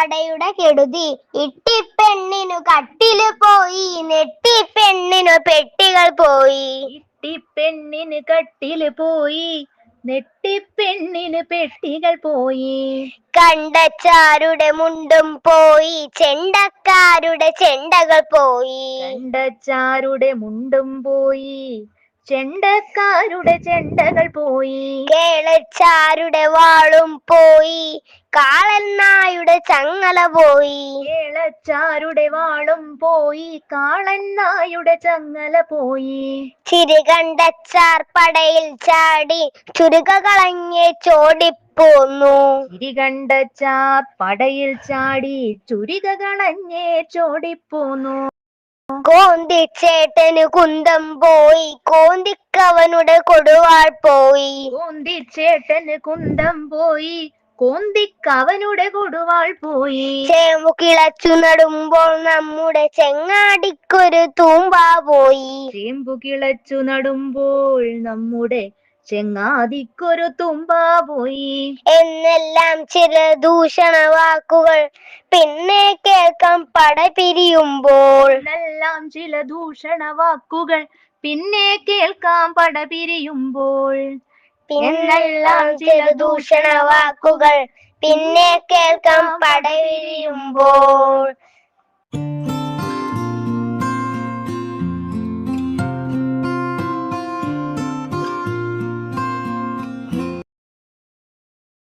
പടയുടെ കെടുതി. ഇട്ടിപ്പെണ്ണിനു കട്ടിൽ പോയി. നെട്ടിപ്പെണ്ണിനു പെട്ടികൾ പോയി. ഇട്ടിപ്പെണ്ണിന് കട്ടിൽ പോയി. നെട്ടിപ്പെണ്ണിന് പെട്ടികൾ പോയി. കണ്ടച്ചാരുടെ മുണ്ടും പോയി. ചെണ്ടക്കാരുടെ ചെണ്ടകൾ പോയി. കണ്ടച്ചാരുടെ മുണ്ടും പോയി. ചെണ്ടക്കാരുടെ ചെണ്ടകൾ പോയി. കേളച്ചാരുടെ വാളും പോയി. കാളന്നായുടെ ചങ്ങല പോയി. കേളച്ചാരുടെ വാളും പോയി. കാളൻ നായുടെ ചങ്ങല പോയി. ചിരികണ്ടച്ചാർ പടയിൽ ചാടി ചുരുക കളഞ്ഞ് ചോടിപ്പോന്നു ചിരികണ്ടച്ചാർ പടയിൽ ചാടി ചുരിക കളഞ്ഞേ ചോടിപ്പോന്നു. കോന്തിച്ചേട്ടന് കുന്തം പോയി. കോന്തിക്കവനുടെ കൊടുവാൾ പോയി. കോന്തിച്ചേട്ടന് കുന്തം പോയി. കോന്തിക്കവനുടെ കൊടുവാൾ പോയി. ചേമ്പു കിളച്ചു നടുമ്പോൾ നമ്മുടെ ചെങ്ങാടിക്കൊരു തൂമ്പ പോയി. ചേമ്പു കിളച്ചു നടുമ്പോൾ നമ്മുടെ ചെങ്ങാതിക്കൊരു തുമ്പ പോയി. എന്നെല്ലാം ചില ദൂഷണ വാക്കുകൾ പിന്നെ കേൾക്കാം പട പിരിയുമ്പോൾ. എന്നെല്ലാം ചില ദൂഷണ വാക്കുകൾ പിന്നെ കേൾക്കാം പട പിരിയുമ്പോൾ. പിന്നെല്ലാം ചില ദൂഷണ വാക്കുകൾ പിന്നെ കേൾക്കാം പട പിരിയുമ്പോൾ.